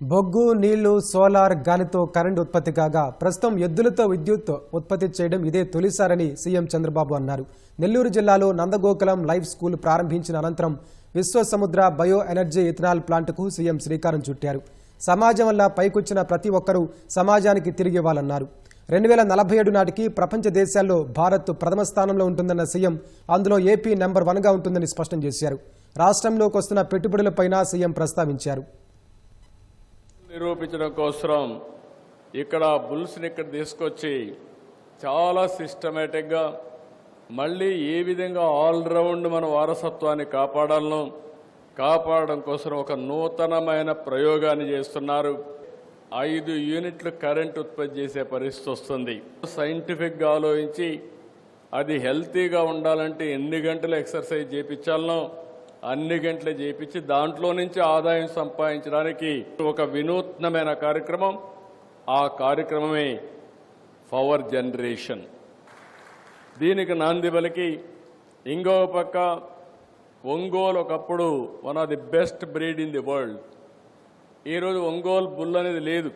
బొగ్గు నీళ్ళు సోలార్ గాలితో కరెంటు ఉత్పత్తి కాగా ప్రస్తుతం ఎద్దులతో విద్యుత్ ఉత్పత్తి చేయడం ఇదే తొలిసారని సీఎం చంద్రబాబు అన్నారు. నెల్లూరు జిల్లాలో నందగోకులం లైఫ్ స్కూల్ ప్రారంభించిన అనంతరం విశ్వసముద్ర బయో ఎనర్జీ ఇథనాల్ ప్లాంట్కు సీఎం శ్రీకారం చుట్టారు. సమాజం వల్ల పైకొచ్చిన ప్రతి ఒక్కరూ సమాజానికి తిరిగి ఇవ్వాలన్నారు. రెండు వేల నలభై ఏడు నాటికి ప్రపంచ దేశాల్లో భారత్ ప్రథమ స్థానంలో ఉంటుందన్న సీఎం అందులో ఏపీ నెంబర్ వన్గా ఉంటుందని స్పష్టం చేశారు. రాష్ట్రంలోకి వస్తున్న పెట్టుబడులపైన సీఎం ప్రస్తావించారు. నిరూపించడం కోసం ఇక్కడ బుల్స్ని ఇక్కడ తీసుకొచ్చి చాలా సిస్టమేటిక్గా మళ్ళీ ఏ విధంగా ఆల్రౌండ్ మన వారసత్వాన్ని కాపాడాలనో కాపాడడం కోసం ఒక నూతనమైన ప్రయోగాన్ని చేస్తున్నారు. ఐదు యూనిట్లు కరెంట్ ఉత్పత్తి చేసే పరిస్థితి వస్తుంది. సైంటిఫిక్గా ఆలోచించి అది హెల్తీగా ఉండాలంటే ఎన్ని గంటలు ఎక్సర్సైజ్ చేయించాలనో అన్ని గంటలు చేయించి దాంట్లో నుంచి ఆదాయం సంపాదించడానికి ఒక వినూత్నమైన కార్యక్రమం. ఆ కార్యక్రమమే పవర్ జనరేషన్. దీనికి నాంది పలికి ఇంకో పక్క ఒంగోలు ఒకప్పుడు one of the best breed in the world. ఈరోజు ఒంగోలు బుల్ అనేది లేదు.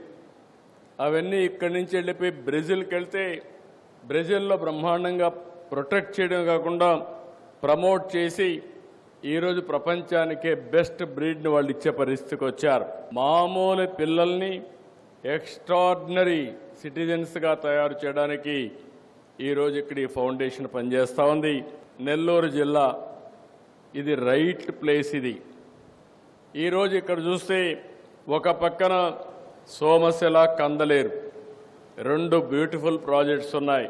అవన్నీ ఇక్కడి నుంచి వెళ్ళిపోయి బ్రెజిల్కి వెళ్తే బ్రెజిల్లో బ్రహ్మాండంగా ప్రొటెక్ట్ చేయడం కాకుండా ప్రమోట్ చేసి ఈరోజు ప్రపంచానికే బెస్ట్ బ్రీడ్ని వాళ్ళు ఇచ్చే పరిస్థితికి వచ్చారు. మామూలు పిల్లల్ని ఎక్స్ట్రాడినరీ సిటిజన్స్గా తయారు చేయడానికి ఈరోజు ఇక్కడ ఈ ఫౌండేషన్ పనిచేస్తూ ఉంది. నెల్లూరు జిల్లా ఇది రైట్ ప్లేస్ ఇది. ఈరోజు ఇక్కడ చూస్తే ఒక పక్కన సోమశిల కందలేరు రెండు బ్యూటిఫుల్ ప్రాజెక్ట్స్ ఉన్నాయి.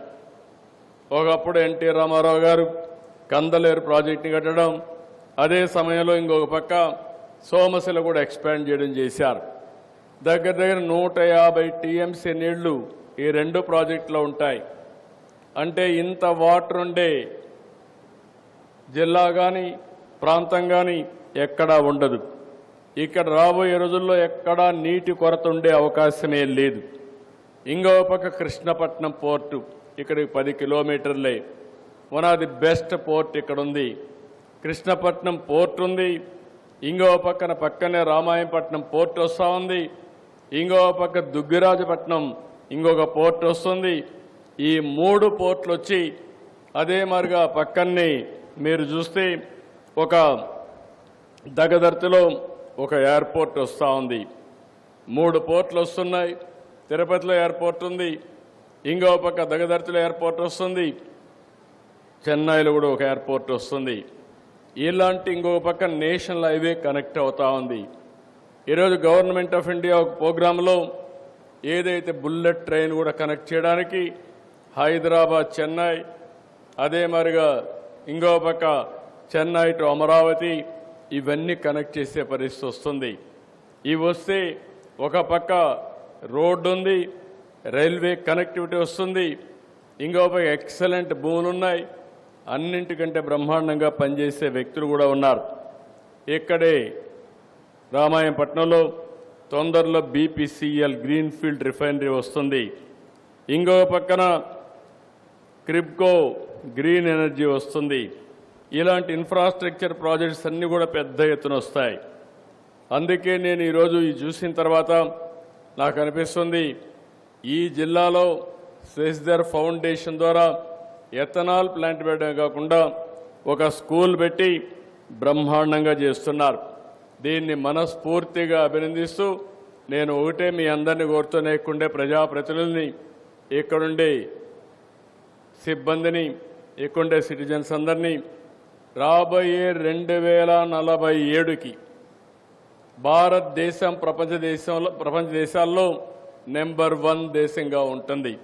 ఒకప్పుడు ఎన్టీ రామారావు గారు కందలేరు ప్రాజెక్ట్ని కట్టడం అదే సమయంలో ఇంకొక పక్క సోమశిల కూడా ఎక్స్పాండ్ చేయడం చేశారు. దగ్గర దగ్గర నూట యాభై టీఎంసీ నీళ్ళు ఈ రెండు ప్రాజెక్టులో ఉంటాయి. అంటే ఇంత వాటర్ ఉండే జిల్లా కానీ ప్రాంతం కానీ ఎక్కడా ఉండదు. ఇక్కడ రాబోయే రోజుల్లో ఎక్కడా నీటి కొరత ఉండే అవకాశమే లేదు. ఇంకో పక్క కృష్ణపట్నం పోర్టు ఇక్కడికి పది కిలోమీటర్లే. One of the best port ఇక్కడ ఉంది కృష్ణపట్నం పోర్ట్ ఉంది. ఇంకో పక్కన పక్కనే రామాయణపట్నం పోర్ట్ వస్తూ ఉంది. ఇంకో పక్క దుగ్గిరాజపట్నం ఇంకొక పోర్ట్ వస్తుంది. ఈ మూడు పోర్ట్లు వచ్చి అదే మరిగా పక్కన్ని మీరు చూస్తే ఒక దగదర్తిలో ఒక ఎయిర్పోర్ట్ వస్తూ ఉంది. మూడు పోర్ట్లు వస్తున్నాయి. తిరుపతిలో ఎయిర్పోర్ట్ ఉంది. ఇంకో పక్క దగదర్తిలో ఎయిర్పోర్ట్ వస్తుంది. చెన్నైలో కూడా ఒక ఎయిర్పోర్ట్ వస్తుంది. ఇలాంటి ఇంకొక పక్క నేషనల్ హైవే కనెక్ట్ అవుతా ఉంది. ఈరోజు గవర్నమెంట్ ఆఫ్ ఇండియా ఒక ప్రోగ్రాంలో ఏదైతే బుల్లెట్ ట్రైన్ కూడా కనెక్ట్ చేయడానికి హైదరాబాద్ చెన్నై అదే మరిగా ఇంకో పక్క చెన్నై టు అమరావతి ఇవన్నీ కనెక్ట్ చేసే పరిస్థితి వస్తుంది. ఇవి వస్తే ఒక పక్క రోడ్డు ఉంది రైల్వే కనెక్టివిటీ వస్తుంది ఇంకో పక్క ఎక్సలెంట్ భూములు ఉన్నాయి. అన్నింటికంటే బ్రహ్మాండంగా పనిచేసే వ్యక్తులు కూడా ఉన్నారు. ఇక్కడే రామాయణపట్నంలో తొందరలో బీపీసీఎల్ గ్రీన్ఫీల్డ్ రిఫైనరీ వస్తుంది. ఇంకో పక్కన క్రిప్కో గ్రీన్ ఎనర్జీ వస్తుంది. ఇలాంటి ఇన్ఫ్రాస్ట్రక్చర్ ప్రాజెక్ట్స్ అన్నీ కూడా పెద్ద ఎత్తున వస్తాయి. అందుకే నేను ఈరోజు ఈ చూసిన తర్వాత నాకు అనిపిస్తుంది ఈ జిల్లాలో శశిధర్ ఫౌండేషన్ ద్వారా ఎథనాల్ ప్లాంట్ పెట్టడమే కాకుండా ఒక స్కూల్ పెట్టి బ్రహ్మాండంగా చేస్తున్నారు. దీన్ని మనస్ఫూర్తిగా అభినందిస్తూ నేను ఒకటే మీ అందరినీ కోరుతూనేకుండే ప్రజాప్రతినిధుల్ని ఇక్కడుండే సిబ్బందిని ఇక్కడుండే సిటిజన్స్ అందరినీ రాబోయే రెండు వేల నలభై ఏడుకి భారతదేశం ప్రపంచ దేశంలో ప్రపంచ దేశాల్లో నెంబర్ వన్ దేశంగా ఉంటుంది.